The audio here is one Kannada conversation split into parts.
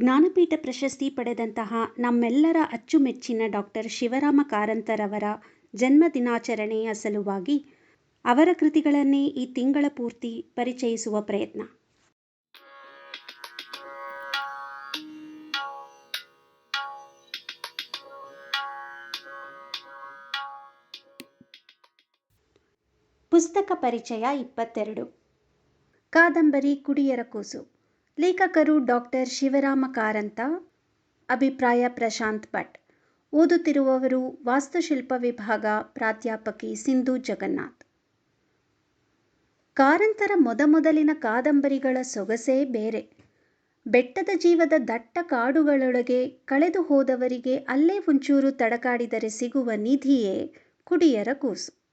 ಜ್ಞಾನಪೀಠ ಪ್ರಶಸ್ತಿ ಪಡೆದಂತಹ ನಮ್ಮೆಲ್ಲರ ಅಚ್ಚುಮೆಚ್ಚಿನ ಡಾಕ್ಟರ್ ಶಿವರಾಮ ಕಾರಂತರವರ ಜನ್ಮ ದಿನಾಚರಣೆಯ ಸಲುವಾಗಿ ಅವರ ಕೃತಿಗಳನ್ನೇ ಈ ತಿಂಗಳ ಪೂರ್ತಿ ಪರಿಚಯಿಸುವ ಪ್ರಯತ್ನ. ಪುಸ್ತಕ ಪರಿಚಯ ಇಪ್ಪತ್ತೆರಡು. ಕಾದಂಬರಿ ಕುಡಿಯರ ಕೂಸು. ಲೇಖಕರು ಡಾಕ್ಟರ್ ಶಿವರಾಮ ಕಾರಂತ, ಅಭಿಪ್ರಾಯ ಪ್ರಶಾಂತ್ ಭಟ್. ಓದುತ್ತಿರುವವರು ವಾಸ್ತುಶಿಲ್ಪ ವಿಭಾಗ ಪ್ರಾಧ್ಯಾಪಕಿ ಸಿಂಧು ಜಗನ್ನಾಥ್. ಕಾರಂತರ ಮೊದಮೊದಲಿನ ಕಾದಂಬರಿಗಳ ಸೊಗಸೇ ಬೇರೆ. ಬೆಟ್ಟದ ಜೀವದ ದಟ್ಟ ಕಾಡುಗಳೊಳಗೆ ಕಳೆದು ಹೋದವರಿಗೆ ಅಲ್ಲೇ ಒಂಚೂರು ತಡಕಾಡಿದರೆ ಸಿಗುವ ನಿಧಿಯೇ ಕುಡಿಯರ ಕೂಸು.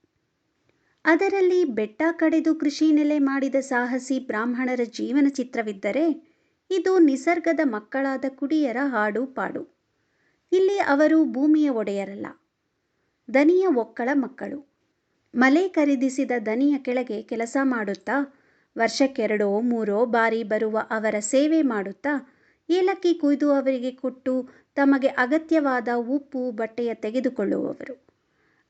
ಅದರಲ್ಲಿ ಬೆಟ್ಟ ಕಡೆದು ಕೃಷಿ ನೆಲೆ ಮಾಡಿದ ಸಾಹಸಿ ಬ್ರಾಹ್ಮಣರ ಜೀವನ ಚಿತ್ರವಿದ್ದರೆ ಇದು ನಿಸರ್ಗದ ಮಕ್ಕಳಾದ ಕುಡಿಯರ ಹಾಡು ಪಾಡು. ಇಲ್ಲಿ ಅವರು ಭೂಮಿಯ ಒಡೆಯರಲ್ಲ, ದನಿಯ ಒಕ್ಕಳ ಮಕ್ಕಳು. ಮಲೆ ಖರೀದಿಸಿದ ದನಿಯ ಕೆಳಗೆ ಕೆಲಸ ಮಾಡುತ್ತಾ, ವರ್ಷಕ್ಕೆರಡೋ, ಮೂರೋ ಬಾರಿ ಬರುವ ಅವರ ಸೇವೆ ಮಾಡುತ್ತಾ, ಏಲಕ್ಕಿ ಕುಯ್ದು ಅವರಿಗೆ ಕೊಟ್ಟು ತಮಗೆ ಅಗತ್ಯವಾದ ಉಪ್ಪು, ಬಟ್ಟೆಯ ತೆಗೆದುಕೊಳ್ಳುವವರು.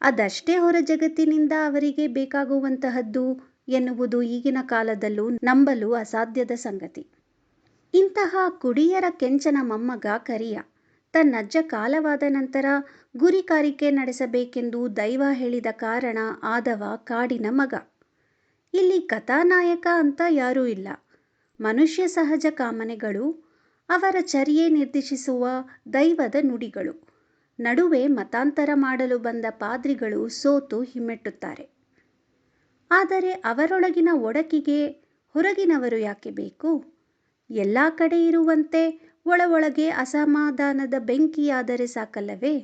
ಅದಷ್ಟೇ ಹೊರ ಜಗತ್ತಿನಿಂದ ಅವರಿಗೆ ಬೇಕಾಗುವಂತಹದ್ದು ಎನ್ನುವುದು ಈಗಿನ ಕಾಲದಲ್ಲೂ ನಂಬಲು ಅಸಾಧ್ಯದ ಸಂಗತಿ. ಇಂತಹ ಕುಡಿಯರ ಕೆಂಚನ ಮೊಮ್ಮಗ ಕರಿಯ. ತನ್ನಜ್ಜ ಕಾಲವಾದ ನಂತರ ಗುರಿಕಾರಿಕೆ ನಡೆಸಬೇಕೆಂದು ದೈವ ಹೇಳಿದ ಕಾರಣ ಆದವ ಕಾಡಿನ ಮಗ. ಇಲ್ಲಿ ಕಥಾನಾಯಕ ಅಂತ ಯಾರೂ ಇಲ್ಲ. ಮನುಷ್ಯ ಸಹಜ ಕಾಮನೆಗಳು, ಅವರ ಚರ್ಯೆ ನಿರ್ದೇಶಿಸುವ ದೈವದ ನುಡಿಗಳು. ನಡುವೆ ಮತಾಂತರ ಮಾಡಲು ಬಂದ ಪಾದ್ರಿಗಳು ಸೋತು ಹಿಮ್ಮೆಟ್ಟುತ್ತಾರೆ. ಆದರೆ ಅವರೊಳಗಿನ ಒಡಕಿಗೆ ಹೊರಗಿನವರು ಯಾಕೆ ಬೇಕು? ಎಲ್ಲ ಕಡೆ ಇರುವಂತೆ ಒಳ ಒಳಗೆ ಅಸಮಾಧಾನದ ಬೆಂಕಿಯಾದರೆ ಸಾಕಲ್ಲವೇ?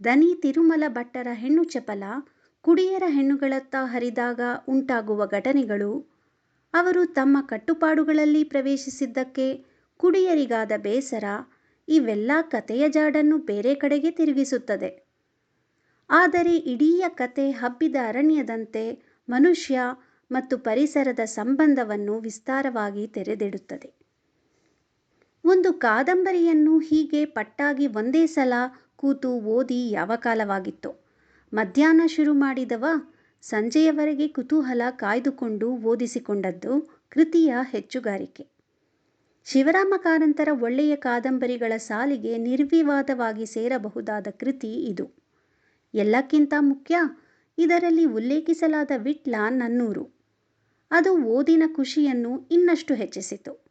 ದನಿ ತಿರುಮಲ ಭಟ್ಟರ ಹೆಣ್ಣು ಚಪಲ ಕುಡಿಯರ ಹೆಣ್ಣುಗಳತ್ತ ಹರಿದಾಗ ಉಂಟಾಗುವ ಘಟನೆಗಳು, ಅವರು ತಮ್ಮ ಕಟ್ಟುಪಾಡುಗಳಲ್ಲಿ ಪ್ರವೇಶಿಸಿದ್ದಕ್ಕೆ ಕುಡಿಯರಿಗಾದ ಬೇಸರ ಇವೆಲ್ಲ ಕಥೆಯ ಜಾಡನ್ನು ಬೇರೆ ಕಡೆಗೆ ತಿರುಗಿಸುತ್ತದೆ. ಆದರೆ ಇಡೀ ಕತೆ ಹಬ್ಬಿದ ಅರಣ್ಯದಂತೆ ಮನುಷ್ಯ ಮತ್ತು ಪರಿಸರದ ಸಂಬಂಧವನ್ನು ವಿಸ್ತಾರವಾಗಿ ತೆರೆದಿಡುತ್ತದೆ. ಒಂದು ಕಾದಂಬರಿಯನ್ನು ಹೀಗೆ ಪಟ್ಟಾಗಿ ಒಂದೇ ಸಲ ಕೂತು ಓದಿ ಯಾವ ಕಾಲವಾಗಿತ್ತೋ, ಮಧ್ಯಾಹ್ನ ಶುರು ಮಾಡಿದವ ಸಂಜೆಯವರೆಗೆ ಕುತೂಹಲ ಕಾಯ್ದುಕೊಂಡು ಓದಿಸಿಕೊಂಡದ್ದು ಕೃತಿಯ ಹೆಚ್ಚುಗಾರಿಕೆ. ಶಿವರಾಮ ಕಾರಂತರ ಒಳ್ಳೆಯ ಕಾದಂಬರಿಗಳ ಸಾಲಿಗೆ ನಿರ್ವಿವಾದವಾಗಿ ಸೇರಬಹುದಾದ ಕೃತಿ ಇದು. ಎಲ್ಲಕ್ಕಿಂತ ಮುಖ್ಯ, ಇದರಲ್ಲಿ ಉಲ್ಲೇಖಿಸಲಾದ ವಿಟ್ಲ ನನ್ನೂರು. ಅದು ಓದಿನ ಖುಷಿಯನ್ನು ಇನ್ನಷ್ಟು ಹೆಚ್ಚಿಸಿತು.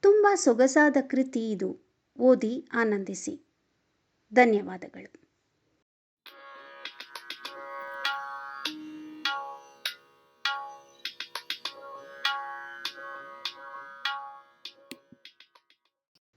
ತುಂಬ ಸೊಗಸಾದ ಕೃತಿ ಇದು. ಓದಿ ಆನಂದಿಸಿ. ಧನ್ಯವಾದಗಳು.